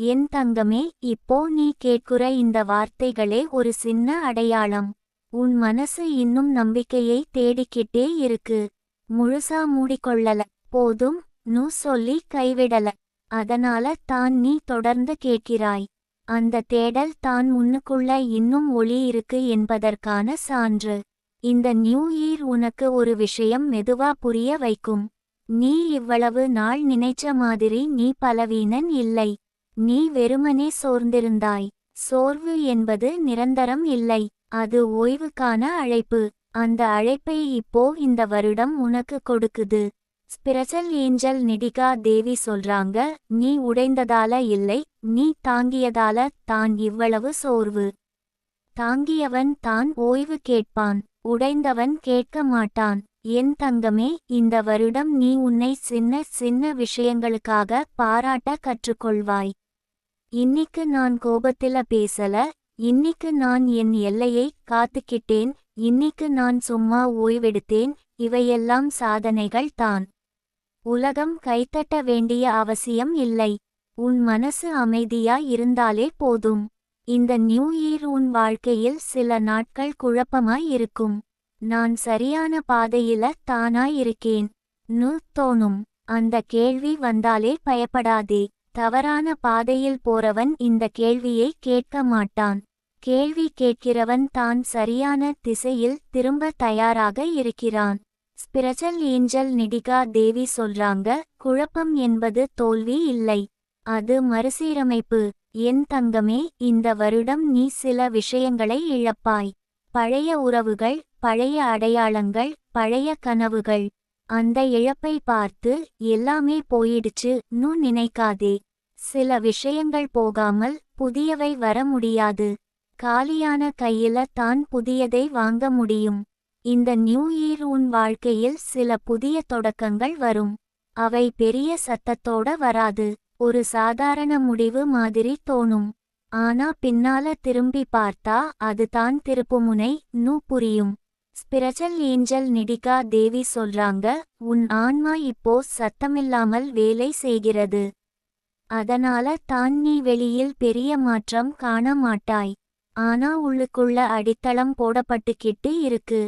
என் தங்கமே இப்போ நீ கேட்குற இந்த வார்த்தைகளே ஒரு சின்ன அடையாளம். உன் மனசு இன்னும் நம்பிக்கையை தேடிக்கிட்டே இருக்கு. முழுசா மூடிக்கொள்ளல. போதும் நூ சொல்லி கைவிடல. அதனால தான் நீ தொடர்ந்து கேட்கிறாய். அந்த தேடல் தான் முன்னுக்குள்ள இன்னும் ஒளி இருக்கு என்பதற்கான சான்று. இந்த நியூ இயர் உனக்கு ஒரு விஷயம் மெதுவா புரிய வைக்கும். நீ இவ்வளவு நாள் நினைச்ச மாதிரி நீ பலவீனன் இல்லை. நீ வெறுமனே சோர்ந்திருந்தாய். சோர்வு என்பது நிரந்தரம் இல்லை. அது ஓய்வுக்கான அழைப்பு. அந்த அழைப்பை இப்போ இந்த வருடம் உனக்கு கொடுக்குது. ஸ்பிரச்சல் ஏஞ்சல் நிடிகா தேவி சொல்றாங்க நீ உடைந்ததால இல்லை நீ தாங்கியதால தான் இவ்வளவு சோர்வு. தாங்கியவன் தான் ஓய்வு கேட்பான் உடைந்தவன் கேட்க மாட்டான். என் தங்கமே இந்த வருடம் நீ உன்னை சின்ன சின்ன விஷயங்களுக்காக பாராட்ட கற்றுக்கொள்வாய். இன்னிக்கு நான் கோபத்தில பேசல இன்னிக்கு நான் என் எல்லையை காத்துக்கிட்டேன் இன்னிக்கு நான் சும்மா ஓய்வெடுத்தேன் இவையெல்லாம் சாதனைகள் தான். உலகம் கைத்தட்ட வேண்டிய அவசியம் இல்லை. உன் மனசு அமைதியா இருந்தாலே போதும். இந்த நியூ இயர் உன் வாழ்க்கையில் சில நாட்கள் குழப்பமாய் இருக்கும். நான் சரியான பாதையில தானாய் இருக்கேன். நு தோணும். அந்த கேள்வி வந்தாலே பயப்படாதே. தவறான பாதையில் போறவன் இந்த கேள்வியை கேட்க மாட்டான். கேள்வி கேட்கிறவன் தான் சரியான திசையில் திரும்ப தயாராக இருக்கிறான். ஸ்பிரச்சல் ஏஞ்சல் நிடிகா தேவி சொல்றாங்க குழப்பம் என்பது தோல்வி இல்லை. அது மறுசீரமைப்பு. என் தங்கமே இந்த வருடம் நீ சில விஷயங்களை இழப்பாய். பழைய உறவுகள் பழைய அடையாளங்கள் பழைய கனவுகள். அந்த இழப்பை பார்த்து எல்லாமே போயிடுச்சு நு நினைக்காதே. சில விஷயங்கள் போகாமல் புதியவை வர முடியாது. காலியான கையில தான் புதியதை வாங்க முடியும். இந்த நியூ இயர் உன் வாழ்க்கையில் சில புதிய தொடக்கங்கள் வரும். அவை பெரிய சத்தத்தோட வராது. ஒரு சாதாரண முடிவு மாதிரி தோணும். ஆனா பின்னால திரும்பி பார்த்தா அது தான் திருப்புமுனை நூ புரியும். ஸ்பிரச்சல் ஏஞ்சல் நிடிகா தேவி சொல்றாங்க உன் ஆன்மா இப்போ சத்தமில்லாமல் வேலை செய்கிறது. அதனால தான் நீ வெளியில் பெரிய மாற்றம் காண மாட்டாய். ஆனா உள்ளுக்குள்ள அடித்தளம் போடப்பட்டுக்கிட்டு இருக்கு.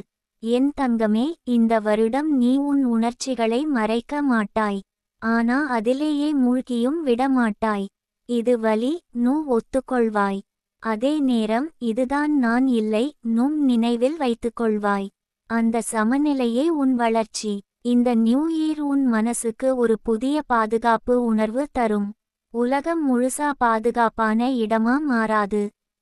என் தங்கமே இந்த வருடம் நீ உன் உணர்ச்சிகளை மறைக்க மாட்டாய். ஆனா அதிலேயே மூழ்கியும் விடமாட்டாய் இது வலி நூ ஒத்துக்கொள்வாய். அதே நேரம் இதுதான் நான் இல்லை நும் நினைவில் வைத்துக்கொள்வாய். அந்த சமநிலையே உன் வளர்ச்சி. இந்த நியூ இயர் உன் மனசுக்கு ஒரு புதிய பாதுகாப்பு உணர்வு தரும். உலகம் முழுசா பாதுகாப்பான இடமா மாறாது.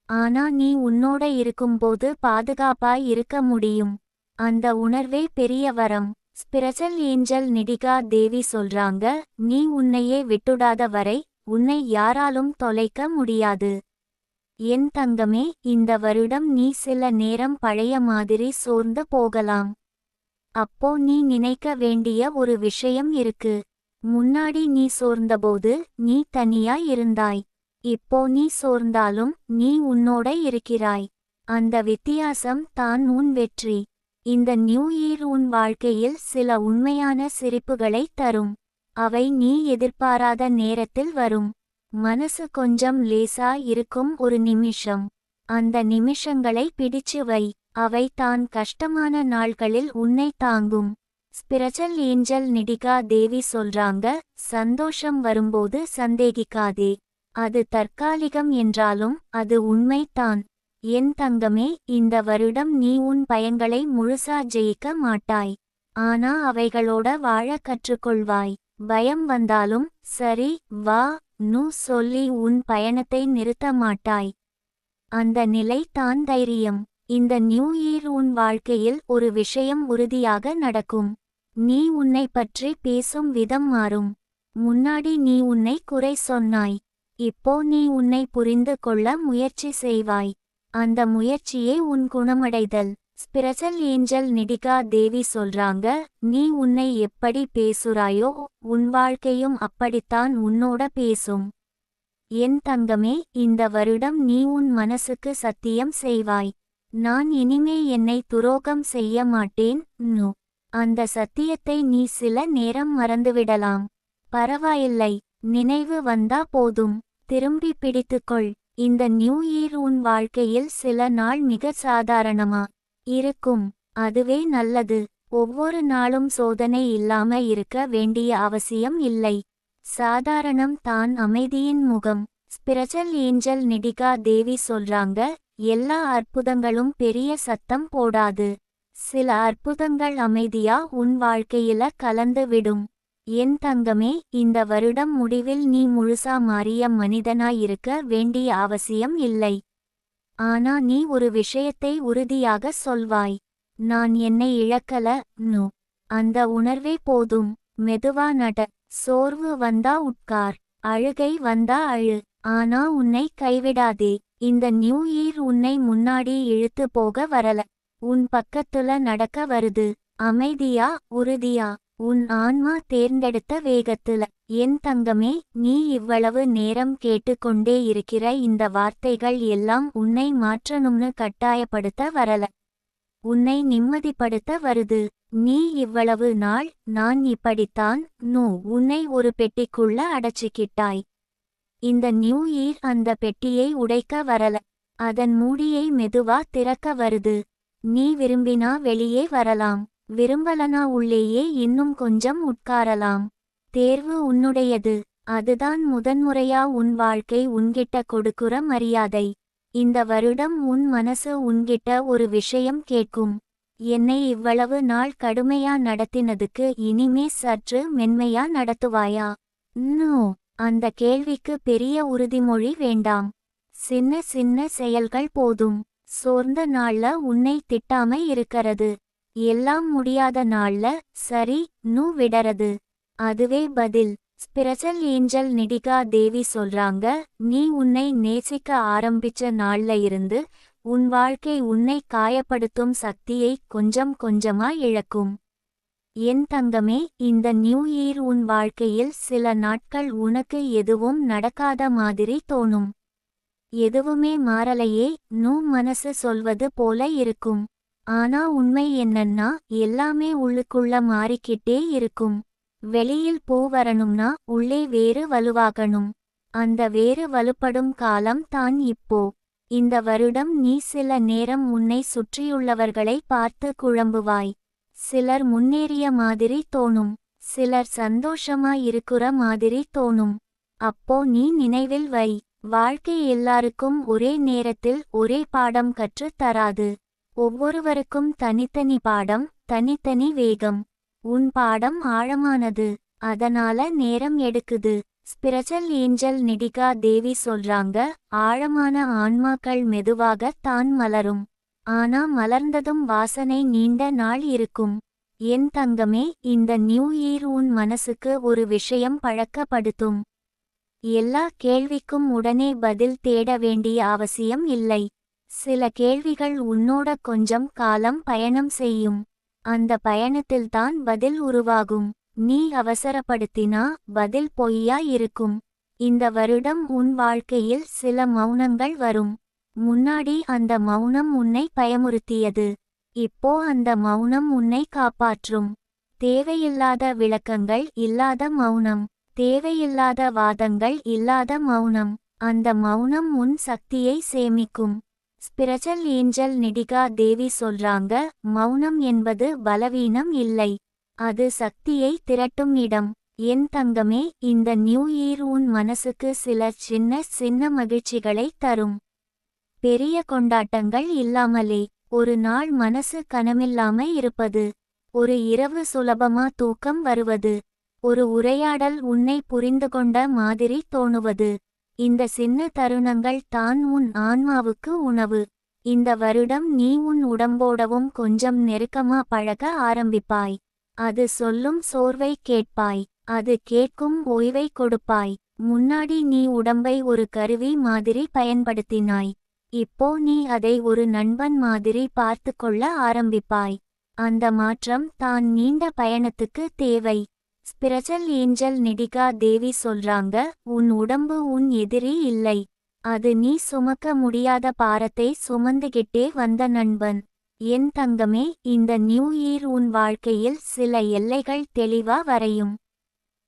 ஆனா நீ உன்னோட இருக்கும்போது பாதுகாப்பாய் இருக்க முடியும். அந்த உணர்வே பெரிய வரம். ஸ்பிரச்சல் ஏஞ்சல் நிடிகா தேவி சொல்றாங்க நீ உன்னையே விட்டுடாத வரை உன்னை யாராலும் தொலைக்க முடியாது. என் தங்கமே இந்த வருடம் நீ சில நேரம் பழைய மாதிரி சோர்ந்து போகலாம். அப்போ நீ நினைக்க வேண்டிய ஒரு விஷயம் இருக்கு. முன்னாடி நீ சோர்ந்தபோது நீ தனியாய் இருந்தாய். இப்போ நீ சோர்ந்தாலும் நீ உன்னோட இருக்கிறாய். அந்த வித்தியாசம் தான் உன் வெற்றி. இந்த நியூ இயர் உன் வாழ்க்கையில் சில உண்மையான சிரிப்புகளை தரும். அவை நீ எதிர்பாராத நேரத்தில் வரும். மனசு கொஞ்சம் லேசா இருக்கும் ஒரு நிமிஷம். அந்த நிமிஷங்களை பிடிச்சு வை. அவை தான் கஷ்டமான நாள்களில் உன்னை தாங்கும். ஸ்பிரச்சல் ஏஞ்சல் நிடிகா தேவி சொல்றாங்க சந்தோஷம் வரும்போது சந்தேகிக்காதே. அது தற்காலிகம் என்றாலும் அது உண்மைதான். என் தங்கமே இந்த வருடம் நீ உன் பயங்களை முழுசா ஜெயிக்க மாட்டாய். ஆனா அவைகளோட வாழ கற்றுக்கொள்வாய். பயம் வந்தாலும் சரி வா நு சொல்லி உன் பயணத்தை நிறுத்த மாட்டாய். அந்த நிலை தான் தைரியம். இந்த நியூ இயர் உன் வாழ்க்கையில் ஒரு விஷயம் உறுதியாக நடக்கும். நீ உன்னை பற்றி பேசும் விதம் மாறும். முன்னாடி நீ உன்னை குறை சொன்னாய். இப்போ நீ உன்னை புரிந்து கொள்ள முயற்சி செய்வாய். அந்த முயற்சியே உன் குணமடைதல். ஸ்பிரசல் ஏஞ்சல் நிடிகா தேவி சொல்றாங்க நீ உன்னை எப்படி பேசுறாயோ உன் வாழ்க்கையும் அப்படித்தான் உன்னோட பேசும். என் தங்கமே இந்த வருடம் நீ உன் மனசுக்கு சத்தியம் செய்வாய். நான் இனிமே என்னை துரோகம் செய்ய மாட்டேன் நு. அந்த சத்தியத்தை நீ சில நேரம் மறந்துவிடலாம். பரவாயில்லை நினைவு வந்தா போதும். திரும்பி பிடித்துக்கொள். இந்த நியூ இயர் உன் வாழ்க்கையில் சில நாள் மிக சாதாரணமா இருக்கும். அதுவே நல்லது. ஒவ்வொரு நாளும் சோதனை இல்லாம இருக்க வேண்டிய அவசியம் இல்லை. சாதாரணம் தான் அமைதியின் முகம். ஸ்பிரிச்சல் ஏஞ்சல் நிடிகா தேவி சொல்றாங்க எல்லா அற்புதங்களும் பெரிய சத்தம் போடாது. சில அற்புதங்கள் அமைதியா உன் வாழ்க்கையில கலந்து விடும். என் தங்கமே இந்த வருடம் முடிவில் நீ முழுசா மாறிய மனிதனாயிருக்க வேண்டிய அவசியம் இல்லை. ஆனா நீ ஒரு விஷயத்தை உறுதியாக சொல்வாய். நான் என்னை இழக்கல நு. அந்த உணர்வே போதும். மெதுவா நட. சோர்வு வந்தா உட்கார். அழுகை வந்தா அழு. ஆனா உன்னை கைவிடாதே. இந்த நியூ இயர் உன்னை முன்னாடி இழுத்து போக வரல. உன் பக்கத்துல நடக்க வருது. அமைதியா உறுதியா. உன் ஆன்மா தேர்ந்தெடுத்த வேகத்துல. என் தங்கமே நீ இவ்வளவு நேரம் கேட்டுக்கொண்டே இருக்கிற இந்த வார்த்தைகள் எல்லாம் உன்னை மாற்றணும்னு கட்டாயப்படுத்த வரல. உன்னை நிம்மதிப்படுத்த வருது. நீ இவ்வளவு நாள் நான் இப்படித்தான் நோ உன்னை ஒரு பெட்டிக்குள்ள அடைச்சிக்கிட்டாய். இந்த நியூ இயர் அந்த பெட்டியை உடைக்க வரல. அதன் மூடியை மெதுவா திறக்க வருது. நீ விரும்பினா வெளியே வரலாம். விரும்பலனா உள்ளேயே இன்னும் கொஞ்சம் உட்காரலாம். தேர்வு உன்னுடையது. அதுதான் முதன்முறையா உன் வாழ்க்கை உன்கிட்ட கொடுக்குற மரியாதை. இந்த வருடம் உன் மனசு உன்கிட்ட ஒரு விஷயம் கேட்கும். என்னை இவ்வளவு நாள் கடுமையா நடத்தினதுக்கு இனிமே சற்று மென்மையா நடத்துவாயா? நோ. அந்த கேள்விக்கு பெரிய உறுதிமொழி வேண்டாம். சின்ன சின்ன செயல்கள் போதும். சோர்ந்த நாள்ல உன்னை திட்டாம இருக்கறது. எல்லாம் முடியாத நாள்ல சரி நூ விடறது. அதுவே பதில். ஸ்பிரசல் ஏஞ்சல் நிடிகா தேவி சொல்றாங்க நீ உன்னை நேசிக்க ஆரம்பிச்ச நாள்ல இருந்து உன் வாழ்க்கை உன்னை காயப்படுத்தும் சக்தியை கொஞ்சம் கொஞ்சமா இழக்கும். என் தங்கமே இந்த நியூ இயர் உன் வாழ்க்கையில் சில நாட்கள் உனக்கு எதுவும் நடக்காத மாதிரி தோணும். எதுவுமே மாறலையே நூ மனசு சொல்வது போல இருக்கும். ஆனா உண்மை என்னன்னா எல்லாமே உள்ளுக்குள்ள மாறிக்கிட்டே இருக்கும். வெளியில் பூ வரணும்னா உள்ளே வேறு வலுவாகணும். அந்த வேறு வலுப்படும் காலம் தான் இப்போ. இந்த வருடம் நீ சில நேரம் உன்னை சுற்றியுள்ளவர்களை பார்த்து குழம்புவாய். சிலர் முன்னேறிய மாதிரி தோணும். சிலர் சந்தோஷமா இருக்குற மாதிரி தோணும். அப்போ நீ நினைவில் வை. வாழ்க்கை எல்லாருக்கும் ஒரே நேரத்தில் ஒரே பாடம் கற்றுத் தராது. ஒவ்வொருவருக்கும் தனித்தனி பாடம் தனித்தனி வேகம். உன் பாடம் ஆழமானது அதனால நேரம் எடுக்குது. ஸ்பிரிச்சல் ஏஞ்சல் நிடிகா தேவி சொல்றாங்க ஆழமான ஆன்மாக்கள் மெதுவாக தான் மலரும். ஆனா மலர்ந்ததும் வாசனை நீண்ட நாள் இருக்கும். என் தங்கமே இந்த நியூ இயர் உன் மனசுக்கு ஒரு விஷயம் பழக்கப்படுத்தும். எல்லா கேள்விக்கும் உடனே பதில் தேட வேண்டிய அவசியம் இல்லை. சில கேள்விகள் உன்னோட கொஞ்சம் காலம் பயணம் செய்யும். அந்த பயணத்தில்தான் பதில் உருவாகும். நீ அவசரப்படுத்தினா பதில் பொய்யா இருக்கும். இந்த வருடம் உன் வாழ்க்கையில் சில மௌனங்கள் வரும். முன்னாடி அந்த மௌனம் உன்னை பயமுறுத்தியது. இப்போ அந்த மௌனம் உன்னை காப்பாற்றும். தேவையில்லாத விளக்கங்கள் இல்லாத மௌனம். தேவையில்லாத வாதங்கள் இல்லாத மௌனம். அந்த மௌனம் உன் சக்தியை சேமிக்கும். ஸ்பிரிச்சல் ஏஞ்சல் நிடிகா தேவி சொல்றாங்க மௌனம் என்பது பலவீனம் இல்லை. அது சக்தியை திரட்டும் இடம். என் தங்கமே இந்த நியூ இயர் உன் மனசுக்கு சில சின்ன சின்ன மகிழ்ச்சிகளை தரும். பெரிய கொண்டாட்டங்கள் இல்லாமலே. ஒரு நாள் மனசு கனமில்லாம இருப்பது. ஒரு இரவு சுலபமா தூக்கம் வருவது. ஒரு உரையாடல் உன்னை புரிந்து கொண்ட மாதிரி தோணுவது. இந்த சின்ன தருணங்கள் தான் உன் ஆன்மாவுக்கு உணவு. இந்த வருடம் நீ உன் உடம்போடவும் கொஞ்சம் நெருக்கமா பழக ஆரம்பிப்பாய். அது சொல்லும் சோர்வை கேட்பாய். அது கேட்கும் ஓய்வை கொடுப்பாய். முன்னாடி நீ உடம்பை ஒரு கருவி மாதிரி பயன்படுத்தினாய். இப்போ நீ அதை ஒரு நண்பன் மாதிரி பார்த்து கொள்ள ஆரம்பிப்பாய். அந்த மாற்றம் தான் நீண்ட பயணத்துக்கு தேவை. ஸ்பிரஜல் ஏஞ்சல் நிடிகா தேவி சொல்றாங்க உன் உடம்பு உன் எதிரி இல்லை. அது நீ சுமக்க முடியாத பாரத்தை சுமந்துகிட்டே வந்த நண்பன். என் தங்கமே இந்த நியூ இயர் உன் வாழ்க்கையில் சில எல்லைகள் தெளிவா வரையும்.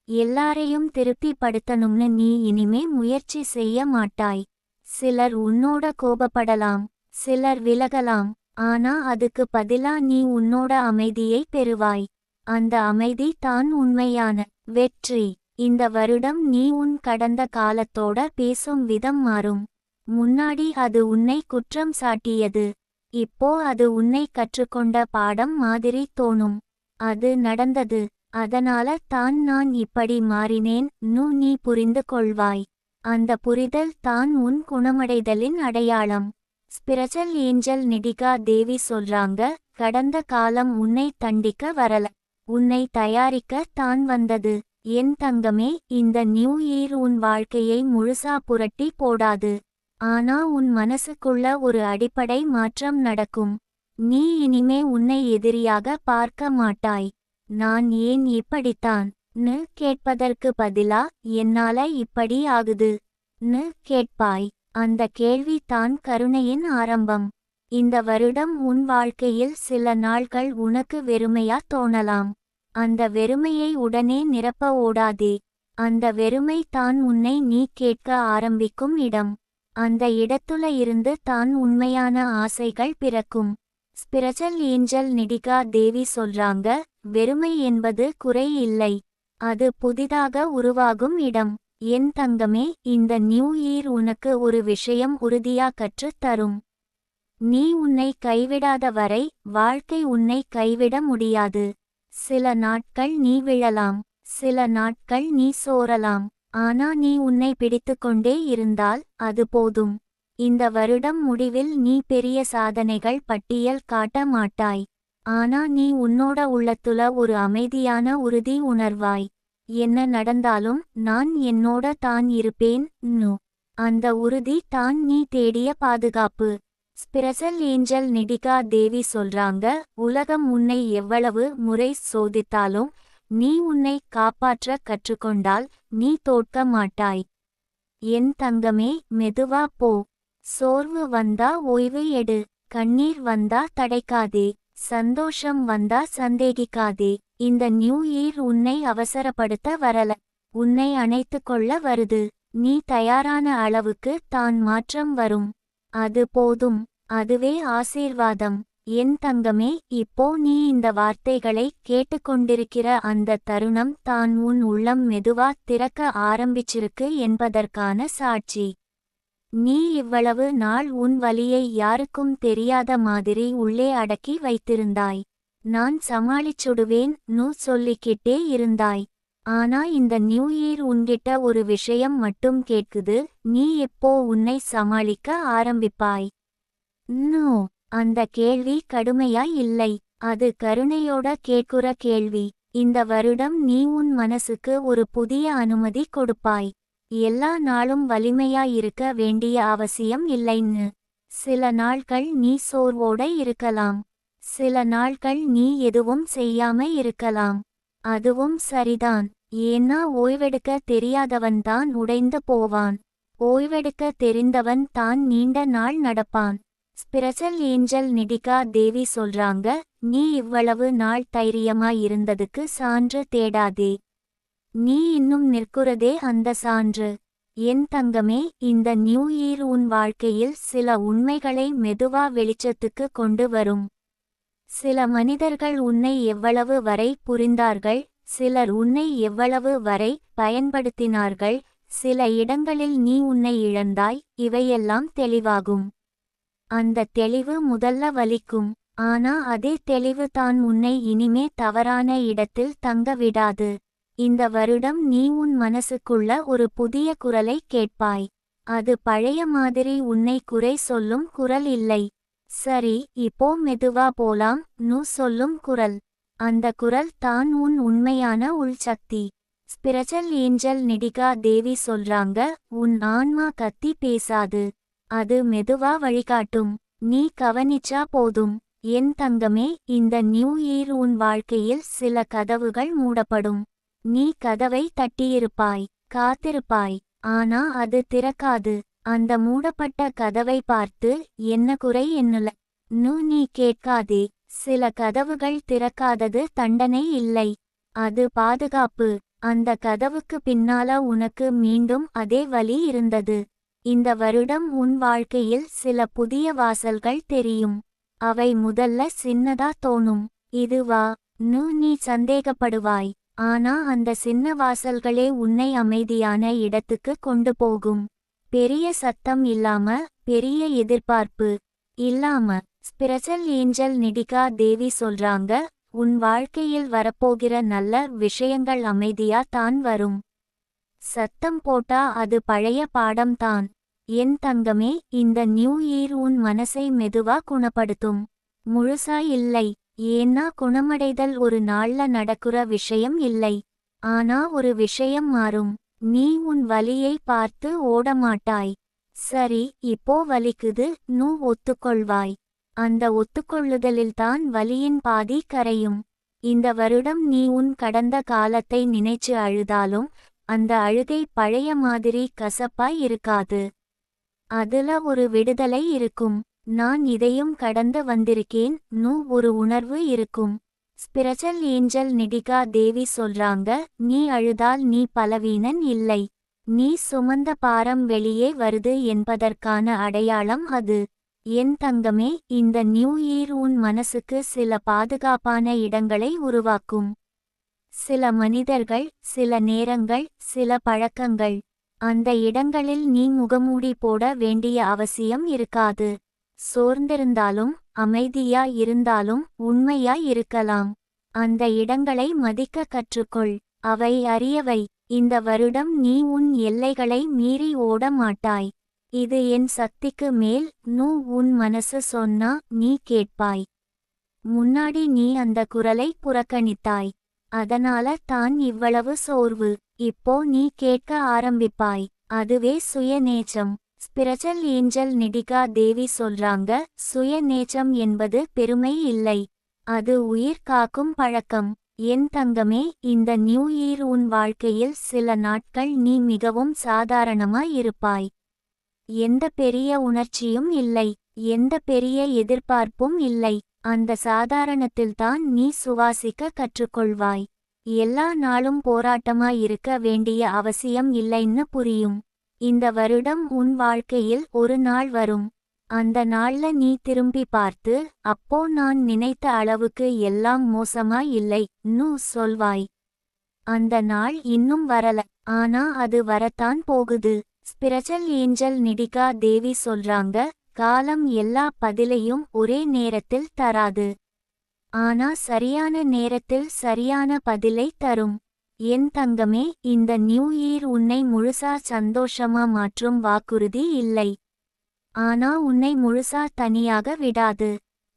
எல்லாரையும் திருப்திப்படுத்தணும்னு நீ இனிமே முயற்சி செய்ய மாட்டாய். சிலர் உன்னோட கோபப்படலாம் சிலர் விலகலாம். ஆனா அதுக்கு பதிலா நீ உன்னோட அமைதியை பெறுவாய். அந்த அமைதி தான் உண்மையான வெற்றி. இந்த வருடம் நீ உன் கடந்த காலத்தோட பேசும் விதம் மாறும். முன்னாடி அது உன்னை குற்றம் சாட்டியது. இப்போ அது உன்னை கற்றுக்கொண்ட பாடம் மாதிரி தோணும். அது நடந்தது. அதனால தான் நான் இப்படி மாறினேன். நு நீ புரிந்து கொள்வாய். அந்த புரிதல் தான் உன் குணமடைதலின் அடையாளம். ஸ்பிரச்சல் ஏஞ்சல் நிடிகா தேவி சொல்றாங்க கடந்த காலம் உன்னை தண்டிக்க வரல. உன்னை தயாரிக்க தான் வந்தது. என் தங்கமே இந்த நியூ இயர் உன் வாழ்க்கையை முழுசா புரட்டி போடாது. ஆனா உன் மனசுக்குள்ள ஒரு அடிப்படை மாற்றம் நடக்கும். நீ இனிமே உன்னை எதிரியாக பார்க்க மாட்டாய். நான் ஏன் இப்படித்தான்? னு கேட்பதற்கு பதிலா என்னால இப்படி ஆகுது. னு கேட்பாய். அந்த கேள்வி தான் கருணையின் ஆரம்பம். இந்த வருடம் உன் வாழ்க்கையில் சில நாள்கள் உனக்கு வெறுமையா தோணலாம். அந்த வெறுமையை உடனே நிரப்ப ஓடாதே. அந்த வெறுமை தான் உன்னை நீ கேட்க ஆரம்பிக்கும் இடம். அந்த இடத்துல இருந்து தான் உண்மையான ஆசைகள் பிறக்கும். ஸ்பிரச்சல் ஏஞ்சல் நிடிகா தேவி சொல்றாங்க வெறுமை என்பது குறை இல்லை. அது புதிதாக உருவாகும் இடம். என் தங்கமே இந்த நியூ இயர் உனக்கு ஒரு விஷயம் உறுதியா கற்றுத் தரும். நீ உன்னை கைவிடாத வரை வாழ்க்கை உன்னை கைவிட முடியாது. சில நாட்கள் நீ விழலாம் சில நாட்கள் நீ சோரலாம் ஆனா நீ உன்னை பிடித்துக்கொண்டே இருந்தால் அது போதும். இந்த வருடம் முடிவில் நீ பெரிய சாதனைகள் பட்டியல் காட்ட மாட்டாய். ஆனா நீ உன்னோட உள்ளத்துல ஒரு அமைதியான உறுதி உணர்வாய். என்ன நடந்தாலும் நான் என்னோட தான் இருப்பேன் நு. அந்த உறுதி தான் நீ தேடிய பாதுகாப்பு. ஸ்பிரசல் ஏஞ்சல் நிடிகா தேவி சொல்றாங்க உலகம் உன்னை எவ்வளவு முறை சோதித்தாலும் நீ உன்னை காப்பாற்ற கற்றுக்கொண்டால் நீ தோற்க மாட்டாய். என் தங்கமே மெதுவா போ. சோர்வு வந்தா ஓய்வு எடு. கண்ணீர் வந்தா தடைக்காதே. சந்தோஷம் வந்தா சந்தேகிக்காதே. இந்த நியூ இயர் உன்னை அவசரப்படுத்த வரல. உன்னை அணைத்துக் கொள்ள வருது. நீ தயாரான அளவுக்கு தான் மாற்றம் வரும். அது போதும். அதுவே ஆசீர்வாதம். என் தங்கமே இப்போ நீ இந்த வார்த்தைகளை கேட்டுக்கொண்டிருக்கிற அந்த தருணம் தான் உன் உள்ளம் மெதுவா திறக்க ஆரம்பிச்சிருக்கு என்பதற்கான சாட்சி. நீ இவ்வளவு நாள் உன் வலியை யாருக்கும் தெரியாத மாதிரி உள்ளே அடக்கி வைத்திருந்தாய். நான் சமாளிச்சுடுவேன் நூ சொல்லிக்கிட்டே இருந்தாய். ஆனா இந்த நியூ இயர் உன்கிட்ட ஒரு விஷயம் மட்டும் கேட்குது நீ எப்போ உன்னை சமாளிக்க ஆரம்பிப்பாய்? நோ அந்த கேள்வி கடுமையா இல்லை. அது கருணையோட கேட்குற கேள்வி. இந்த வருடம் நீ உன் மனசுக்கு ஒரு புதிய அனுமதி கொடுப்பாய். எல்லா நாளும் வலிமையா இருக்க வேண்டிய அவசியம் இல்லைன்னு. சில நாட்கள் நீ சோர்வோட இருக்கலாம். சில நாட்கள் நீ எதுவும் செய்யாம இருக்கலாம். அதுவும் சரிதான். ஏன்னா ஓய்வெடுக்க தெரியாதவன்தான் உடைந்து போவான். ஓய்வெடுக்க தெரிந்தவன் தான் நீண்ட நாள் நடப்பான். ஸ்பிரசல் ஏஞ்சல் நிடிகா தேவி சொல்றாங்க நீ இவ்வளவு நாள் தைரியமா இருந்ததுக்கு சான்று தேடாதே. நீ இன்னும் நிற்குறதே அந்த சான்று. என் தங்கமே இந்த நியூ இயர் உன் வாழ்க்கையில் சில உண்மைகளை மெதுவா வெளிச்சத்துக்கு கொண்டு வரும். சில மனிதர்கள் உன்னை எவ்வளவு வரை புரிந்தார்கள் சிலர் உன்னை எவ்வளவு வரை பயன்படுத்தினார்கள் சில இடங்களில் நீ உன்னை இழந்தாய் இவையெல்லாம் தெளிவாகும். அந்த தெளிவு முதல்ல வலிக்கும் ஆனா அதே தெளிவு தான் உன்னை இனிமே தவறான இடத்தில் தங்க விடாது. இந்த வருடம் நீ உன் மனசுக்குள்ள ஒரு புதிய குரலை கேட்பாய். அது பழைய மாதிரி உன்னை குறை சொல்லும் குரல் இல்லை. சரி இப்போ மெதுவா போலாம் நு சொல்லும் குரல். அந்த குரல் தான் உன் உண்மையான உள்சக்தி ஸ்பிரச்சல் ஏஞ்சல் நிடிகா தேவி சொல்றாங்க உன் ஆன்மா கத்தி பேசாது. அது மெதுவா வழிகாட்டும். நீ கவனிச்சா போதும். என் தங்கமே இந்த நியூ இயர் உன் வாழ்க்கையில் சில கதவுகள் மூடப்படும். நீ கதவை தட்டியிருப்பாய் காத்திருப்பாய். ஆனா அது திறக்காது. அந்த மூடப்பட்ட கதவை பார்த்து என்ன குறை என்னுல? நு நீ கேட்காதே. சில கதவுகள் திறக்காதது தண்டனை இல்லை. அது பாதுகாப்பு. அந்த கதவுக்கு பின்னால உனக்கு மீண்டும் அதே வழி இருந்தது. இந்த வருடம் உன் வாழ்க்கையில் சில புதிய வாசல்கள் தெரியும். அவை முதல்ல சின்னதா தோணும். இதுவா நு நீ சந்தேகப்படுவாய். ஆனா அந்த சின்ன வாசல்களே உன்னை அமைதியான இடத்துக்கு கொண்டு போகும். பெரிய சத்தம் இல்லாம பெரிய எதிர்பார்ப்பு. இல்லாம ஸ்பிரசல் ஏஞ்சல் நிடிகா தேவி சொல்றாங்க உன் வாழ்க்கையில் வரப்போகிற நல்ல விஷயங்கள் அமைதியா தான் வரும். சத்தம் போட்டா அது பழைய பாடம் தான். என் தங்கமே இந்த நியூ இயர் உன் மனசை மெதுவா குணப்படுத்தும். முழுசா இல்லை. ஏன்னா குணமடைதல் ஒரு நாள்ல நடக்குற விஷயம் இல்லை. ஆனா ஒரு விஷயம் மாறும். நீ உன் வலியை பார்த்து ஓடமாட்டாய். சரி இப்போ வலிக்குது நூ ஒத்துக்கொள்வாய். அந்த ஒத்துக்கொள்ளுதலில்தான் வலியின் பாதி கரையும். இந்த வருடம் நீ உன் கடந்த காலத்தை நினைச்சு அழுதாலும் அந்த அழுகை பழைய மாதிரி கசப்பாய் இருக்காது. அதுல ஒரு விடுதலை இருக்கும். நான் இதையும் கடந்து வந்திருக்கேன் நூ ஒரு உணர்வு இருக்கும். ஸ்பிரிச்சல் ஏஞ்சல் நிடிகா தேவி சொல்றாங்க நீ அழுதால் நீ பலவீனன் இல்லை. நீ சுமந்த பாரம் வெளியே வருது என்பதற்கான அடையாளம் அது. என் தங்கமே இந்த நியூ இயர் உன் மனசுக்கு சில பாதுகாப்பான இடங்களை உருவாக்கும். சில மனிதர்கள் சில நேரங்கள் சில பழக்கங்கள். அந்த இடங்களில் நீ முகமூடி போட வேண்டிய அவசியம் இருக்காது. சோர்ந்திருந்தாலும் அமைதியா இருந்தாலும் உண்மையா இருக்கலாம். அந்த இடங்களை மதிக்க கற்றுக்கொள். அவை அறியவை. இந்த வருடம் நீ உன் எல்லைகளை மீறி ஓட மாட்டாய் இது என் சக்திக்கு மேல் நூ உன் மனசு சொன்னா நீ கேட்பாய். முன்னாடி நீ அந்த குரலை புறக்கணித்தாய். அதனால தான் இவ்வளவு சோர்வு. இப்போ நீ கேட்க ஆரம்பிப்பாய். அதுவே சுயநேச்சம். ஸ்பிரிச்சல் ஏஞ்சல் நிடிகா தேவி சொல்றாங்க சுயநேச்சம் என்பது பெருமை இல்லை. அது உயிர் காக்கும் பழக்கம். என் தங்கமே இந்த நியூ இயர் உன் வாழ்க்கையில் சில நாட்கள் நீ மிகவும் சாதாரணமா இருப்பாய். எந்த பெரிய உணர்ச்சியும் இல்லை எந்த பெரிய எதிர்பார்ப்பும் இல்லை அந்த சாதாரணத்தில்தான் நீ சுவாசிக்க கற்றுக்கொள்வாய். எல்லா நாளும் போராட்டமா இருக்க வேண்டிய அவசியம் இல்லைன்னு புரியும். இந்த வருடம் உன் வாழ்க்கையில் ஒரு நாள் வரும். அந்த நாள்ல நீ திரும்பி பார்த்து அப்போ நான் நினைத்த அளவுக்கு எல்லாம் மோசமா இல்லை நூ சொல்வாய். அந்த நாள் இன்னும் வரல. ஆனா அது வரத்தான் போகுது. ஸ்பிரிச்சல் ஏஞ்சல் நிடிகா தேவி சொல்றாங்க காலம் எல்லா பதிலையும் ஒரே நேரத்தில் தராது. ஆனா சரியான நேரத்தில் சரியான பதிலை தரும். என் தங்கமே இந்த நியூ இயர் உன்னை முழுசா சந்தோஷமா மாற்றும் வாக்குறுதி இல்லை. ஆனா உன்னை முழுசா தனியாக விடாது.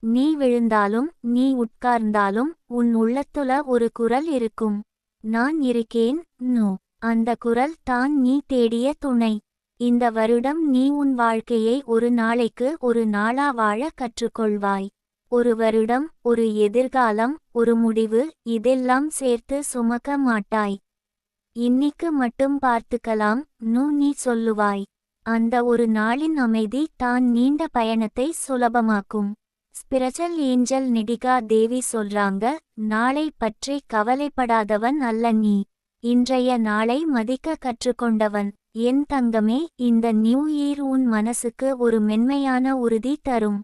நீ விழுந்தாலும் நீ உட்கார்ந்தாலும் உன் உள்ளத்துல ஒரு குரல் இருக்கும். நான் இருக்கேன் நோ. அந்த குரல் தான் நீ தேடிய துணை. இந்த வருடம் நீ உன் வாழ்க்கையை ஒரு நாளைக்கு ஒரு நாளா வாழ கற்றுக்கொள்வாய். ஒரு வருடம் ஒரு எதிர்காலம் ஒரு முடிவு இதெல்லாம் சேர்த்து சுமக்க மாட்டாய். இன்னிக்கு மட்டும் பார்த்துக்கலாம் நூ நீ சொல்லுவாய். அந்த ஒரு நாளின் அமைதி தான் நீண்ட பயணத்தை சுலபமாக்கும். ஸ்பிரிச்சல் ஏஞ்சல் நிடிகா தேவி சொல்றாங்க நாளை பற்றி கவலைப்படாதவன் அல்ல நீ. இன்றைய நாளை மதிக்க கற்றுக்கொண்டவன். என் தங்கமே இந்த நியூ இயர் உன் மனசுக்கு ஒரு மென்மையான உறுதி தரும்.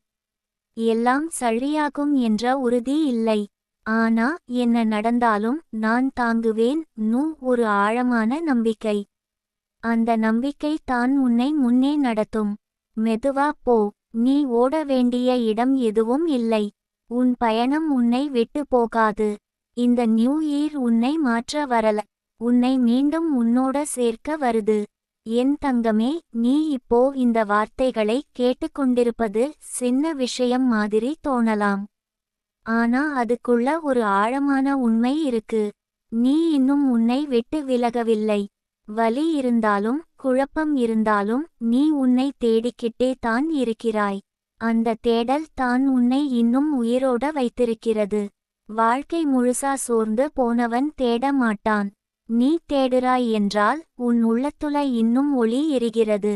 எல்லாம் சழியாகும் என்ற உறுதி இல்லை. ஆனா என்ன நடந்தாலும் நான் தாங்குவேன். நூ ஒரு ஆழமான நம்பிக்கை. அந்த நம்பிக்கை தான் உன்னை முன்னே நடத்தும். மெதுவா போ நீ ஓட வேண்டிய இடம் எதுவும் இல்லை. உன் பயணம் உன்னை விட்டு போகாது. இந்த நியூ இயர் உன்னை மாற்ற வரல. உன்னை மீண்டும் உன்னோட சேர்க்க வருது. என் தங்கமே நீ இப்போ இந்த வார்த்தைகளை கேட்டுக்கொண்டிருப்பது சின்ன விஷயம் மாதிரி தோணலாம். ஆனா அதுக்குள்ள ஒரு ஆழமான உண்மை இருக்கு. நீ இன்னும் உன்னை விட்டு விலகவில்லை. வலி இருந்தாலும் குழப்பம் இருந்தாலும் நீ உன்னை தேடிக்கிட்டே தான் இருக்கிறாய். அந்த தேடல் தான் உன்னை இன்னும் உயிரோட வைத்திருக்கிறது. வாழ்க்கை முழுசா சோர்ந்து போனவன் தேட மாட்டான். நீ தேடுறாய் என்றால் உன் உள்ளத்துல இன்னும் ஒளி எரிகிறது.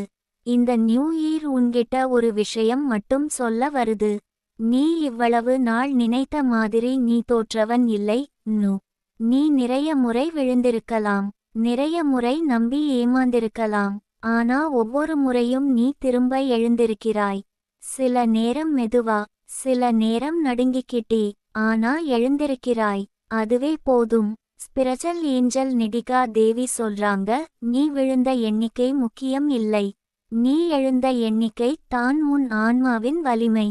இந்த நியூ இயர் உன்கிட்ட ஒரு விஷயம் மட்டும் சொல்ல வருது. நீ இவ்வளவு நாள் நினைத்த மாதிரி நீ தோற்றவன் இல்லை நு. நீ நிறைய முறை விழுந்திருக்கலாம். நிறைய முறை நம்பி ஏமாந்திருக்கலாம். ஆனா ஒவ்வொரு முறையும் நீ திரும்ப எழுந்திருக்கிறாய். சில நேரம் மெதுவா சில நேரம் நடுங்கிக்கிட்டே ஆனா எழுந்திருக்கிறாய். அதுவே போதும். ஸ்பிரஜல் ஏஞ்சல் நிடிகா தேவி சொல்றாங்க நீ விழுந்த எண்ணிக்கை முக்கியம் இல்லை. நீ எழுந்த எண்ணிக்கை தான் உன் ஆன்மாவின் வலிமை.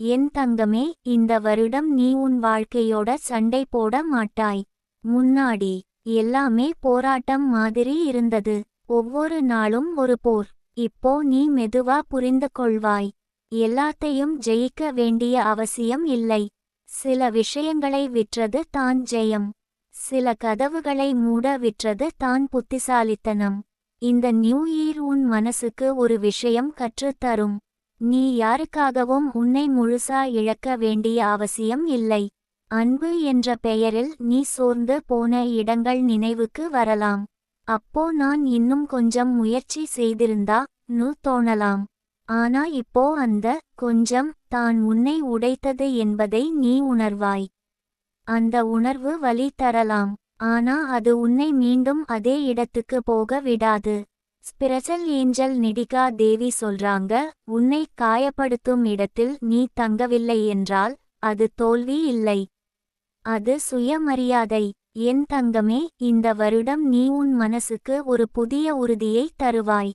என் தங்கமே இந்த வருடம் நீ உன் வாழ்க்கையோட சண்டை போட மாட்டாய். முன்னாடி எல்லாமே போராட்டம் மாதிரி இருந்தது. ஒவ்வொரு நாளும் ஒரு போர். இப்போ நீ மெதுவா புரிந்து கொள்வாய். எல்லாத்தையும் ஜெயிக்க வேண்டிய அவசியம் இல்லை. சில விஷயங்களை விற்றது தான் ஜெயம். சில கதவுகளை மூட விற்றது தான் புத்திசாலித்தனம். இந்த நியூ இயர் உன் மனசுக்கு ஒரு விஷயம் கற்றுத்தரும் நீ யாருக்காகவும் உன்னை முழுசா இழக்க வேண்டிய அவசியம் இல்லை. அன்பு என்ற பெயரில் நீ சோர்ந்து போன இடங்கள் நினைவுக்கு வரலாம். அப்போ நான் இன்னும் கொஞ்சம் முயற்சி செய்திருந்தா நு தோணலாம். ஆனா இப்போ அந்த கொஞ்சம் தான் உன்னை உடைத்தது என்பதை நீ உணர்வாய். அந்த உணர்வு வழி தரலாம். ஆனா அது உன்னை மீண்டும் அதே இடத்துக்கு போக விடாது. ஸ்பிரசல் ஏஞ்சல் நிடிகா தேவி சொல்றாங்க உன்னை காயப்படுத்தும் இடத்தில் நீ தங்கவில்லை என்றால் அது தோல்வி இல்லை. அது சுயமரியாதை. என் தங்கமே இந்த வருடம் நீ உன் மனசுக்கு ஒரு புதிய உறுதியை தருவாய்.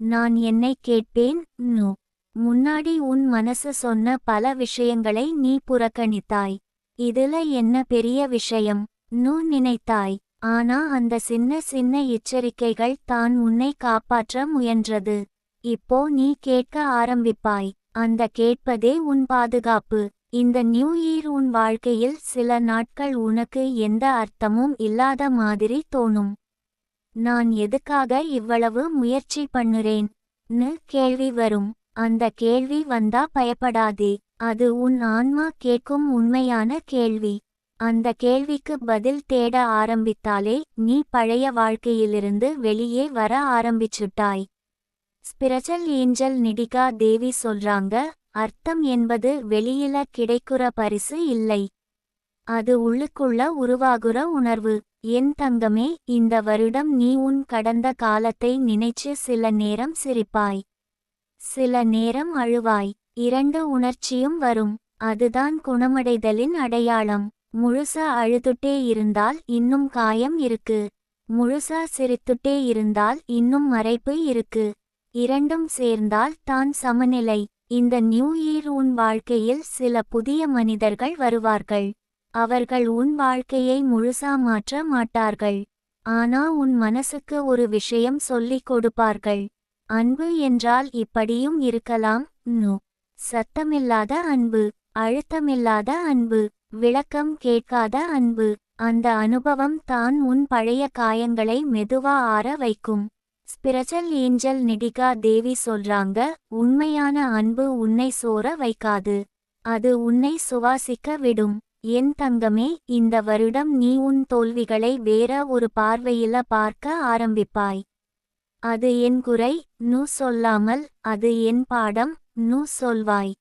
நான் என்னை கேட்பேன்? நு. முன்னாடி உன் மனசு சொன்ன பல விஷயங்களை நீ புறக்கணித்தாய். இதுல என்ன பெரிய விஷயம்? நு நினைத்தாய். ஆனா அந்த சின்ன சின்ன எச்சரிக்கைகள் தான் உன்னை காப்பாற்ற முயன்றது. இப்போ நீ கேட்க ஆரம்பிப்பாய். அந்த கேட்பதே உன் பாதுகாப்பு. இந்த நியூ இயர் உன் வாழ்க்கையில் சில நாட்கள் உனக்கு எந்த அர்த்தமும் இல்லாத மாதிரி தோணும். நான் எதுக்காக இவ்வளவு முயற்சி பண்ணுறேன்? னு கேள்வி வரும். அந்த கேள்வி வந்தா பயப்படாதே. அது உன் ஆன்மா கேட்கும் உண்மையான கேள்வி. அந்த கேள்விக்கு பதில் தேட ஆரம்பித்தாலே நீ பழைய வாழ்க்கையிலிருந்து வெளியே வர ஆரம்பிச்சுட்டாய். ஸ்பிரிச்சல் ஏஞ்சல் நிடிகா தேவி சொல்றாங்க அர்த்தம் என்பது வெளியில கிடைக்குற பரிசு இல்லை. அது உள்ளுக்குள்ள உருவாகுற உணர்வு. என் தங்கமே இந்த வருடம் நீ உன் கடந்த காலத்தை நினைச்சு சில நேரம் சிரிப்பாய். சில நேரம் அழுவாய். இரண்டு உணர்ச்சியும் வரும். அதுதான் குணமடைதலின் அடையாளம். முழுசா அழுதுட்டே இருந்தால் இன்னும் காயம் இருக்கு. முழுசா சிரித்துட்டே இருந்தால் இன்னும் மறைப்பு இருக்கு. இரண்டும் சேர்ந்தால் தான் சமநிலை. இந்த நியூ இயர் உன் வாழ்க்கையில் சில புதிய மனிதர்கள் வருவார்கள். அவர்கள் உன் வாழ்க்கையை முழுசா மாற்ற மாட்டார்கள். ஆனா உன் மனசுக்கு ஒரு விஷயம் சொல்லிக் கொடுப்பார்கள். அன்பு என்றால் இப்படியும் இருக்கலாம். நோ. சத்தமில்லாத அன்பு அழுத்தமில்லாத அன்பு விளக்கம் கேட்காத அன்பு அந்த அனுபவம் தான் உன் பழைய காயங்களை மெதுவா ஆற வைக்கும். ஸ்பிரச்சல் ஏஞ்சல் நிடிகா தேவி சொல்றாங்க உண்மையான அன்பு உன்னை சோர வைக்காது. அது உன்னை சுவாசிக்க விடும். என் தங்கமே இந்த வருடம் நீ உன் தோல்விகளை வேற ஒரு பார்வையில பார்க்க ஆரம்பிப்பாய். அது என் குறை நு சொல்லாமல் அது என் பாடம் நு சொல்வாய்.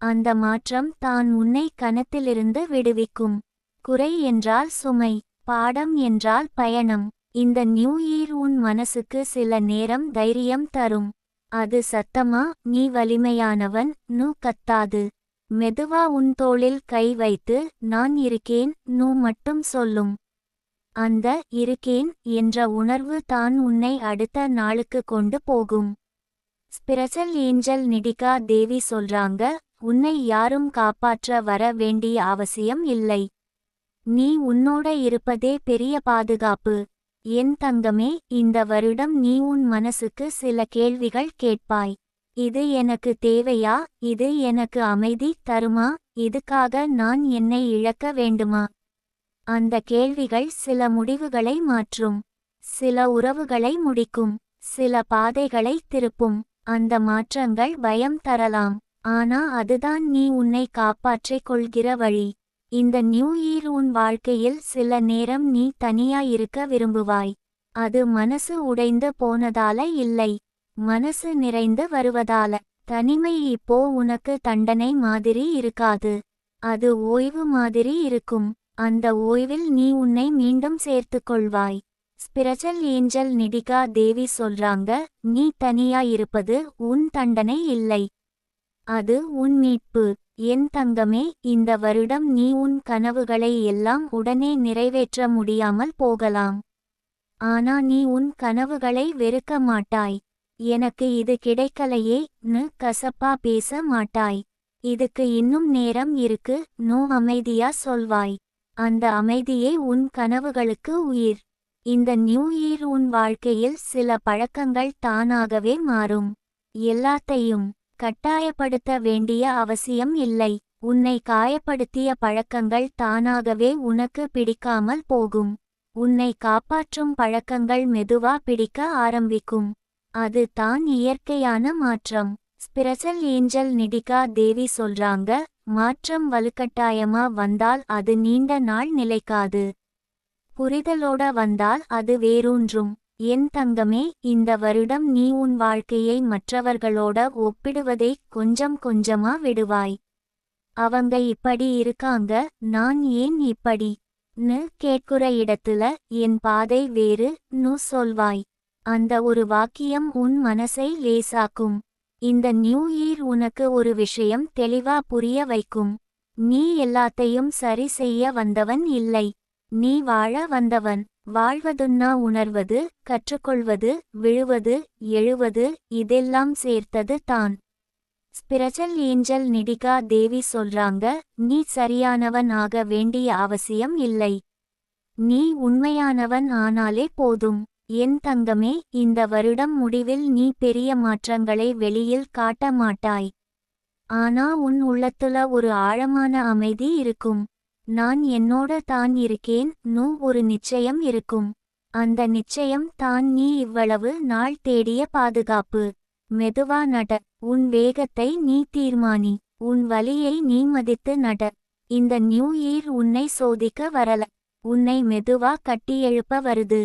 அந்த மாற்றம் தான் உன்னை கணத்திலிருந்து விடுவிக்கும். குறை என்றால் சுமை பாடம் என்றால் பயணம். இந்த நியூ இயர் உன் மனசுக்கு சில நேரம் தைரியம் தரும். அது சத்தமா நீ வலிமையானவன் நூ கத்தாது. மெதுவா உன் தோளில் கை வைத்து நான் இருக்கேன் நூ மட்டும் சொல்லும். அந்த இருக்கேன் என்ற உணர்வு தான் உன்னை அடுத்த நாளுக்கு கொண்டு போகும். ஸ்பிரசல் ஏஞ்சல் நிடிகா தேவி சொல்றாங்க உன்னை யாரும் காப்பாற்ற வர வேண்டிய அவசியம் இல்லை. நீ உன்னோட இருப்பதே பெரிய பாதுகாப்பு. என் தங்கமே இந்த வருடம் நீ உன் மனசுக்கு சில கேள்விகள் கேட்பாய். இது எனக்கு தேவையா? இது எனக்கு அமைதி தருமா? இதுக்காக நான் என்னை இழக்க வேண்டுமா? அந்த கேள்விகள் சில முடிவுகளை மாற்றும். சில உறவுகளை முடிக்கும். சில பாதைகளை திருப்பும். அந்த மாற்றங்கள் பயம் தரலாம். ஆனா அதுதான் நீ உன்னை காப்பாற்றிக் கொள்கிற வழி. இந்த நியூ இயர் உன் வாழ்க்கையில் சில நேரம் நீ தனியா இருக்க விரும்புவாய். அது மனசு உடைந்து போனதால இல்லை. மனசு நிறைந்து வருவதால. தனிமை இப்போ உனக்கு தண்டனை மாதிரி இருக்காது. அது ஓய்வு மாதிரி இருக்கும். அந்த ஓய்வில் நீ உன்னை மீண்டும் சேர்த்துக் கொள்வாய் ஸ்பிரச்சல் ஏஞ்சல் நிடிகா தேவி சொல்றாங்க நீ தனியா இருப்பது உன் தண்டனை இல்லை. அது உன் மீட்பு. என் தங்கமே இந்த வருடம் நீ உன் கனவுகளை எல்லாம் உடனே நிறைவேற்ற முடியாமல் போகலாம். ஆனா நீ உன் கனவுகளை வெறுக்க மாட்டாய். எனக்கு இது கிடைக்கலையே னு கசப்பா பேச மாட்டாய். இதுக்கு இன்னும் நேரம் இருக்கு நோ அமைதியா சொல்வாய். அந்த அமைதியே உன் கனவுகளுக்கு உயிர். இந்த நியூ இயர் உன் வாழ்க்கையில் சில பழக்கங்கள் தானாகவே மாறும். எல்லாத்தையும் கட்டாயப்படுத்த வேண்டிய அவசியம் இல்லை. உன்னை காயப்படுத்திய பழக்கங்கள் தானாகவே உனக்கு பிடிக்காமல் போகும். உன்னை காப்பாற்றும் பழக்கங்கள் மெதுவா பிடிக்க ஆரம்பிக்கும். அது தான் இயற்கையான மாற்றம். ஸ்பிரசல் ஏஞ்சல் நிடிகா தேவி சொல்றாங்க மாற்றம் வலுக்கட்டாயமா வந்தால் அது நீண்ட நாள் நிலைக்காது. புரிதலோட வந்தால் அது வேரூன்றும். என் தங்கமே இந்த வருடம் நீ உன் வாழ்க்கையை மற்றவர்களோட ஒப்பிடுவதை கொஞ்சம் கொஞ்சமா விடுவாய். அவங்க இப்படி இருக்காங்க நான் ஏன் இப்படி? னு கேட்குற இடத்துல என் பாதை வேறு நு சொல்வாய். அந்த ஒரு வாக்கியம் உன் மனசை லேசாக்கும். இந்த நியூ இயர் உனக்கு ஒரு விஷயம் தெளிவா புரிய வைக்கும். நீ எல்லாத்தையும் சரி செய்ய வந்தவன் இல்லை. நீ வாழ வந்தவன். வாழ்வதுன்னா உணர்வது கற்றுக்கொள்வது விழுவது எழுவது இதெல்லாம் சேர்த்தது தான். ஸ்பிரச்சல் ஏஞ்சல் நிடிகா தேவி சொல்றாங்க நீ சரியானவன் ஆக வேண்டிய அவசியம் இல்லை. நீ உண்மையானவன் ஆனாலே போதும். என் தங்கமே இந்த வருடம் முடிவில் நீ பெரிய மாற்றங்களை வெளியில் காட்ட மாட்டாய். ஆனா உன் உள்ளத்துல ஒரு ஆழமான அமைதி இருக்கும். நான் என்னோட தான் இருக்கேன் நூ ஒரு நிச்சயம் இருக்கும். அந்த நிச்சயம் தான் நீ இவ்வளவு நாள் தேடிய பாதுகாப்பு. மெதுவா நட உன் வேகத்தை நீ தீர்மானி உன் வலியை நீ மதித்து நட. இந்த நியூ இயர் உன்னை சோதிக்க வரல உன்னை மெதுவா கட்டியெழுப்ப வருது.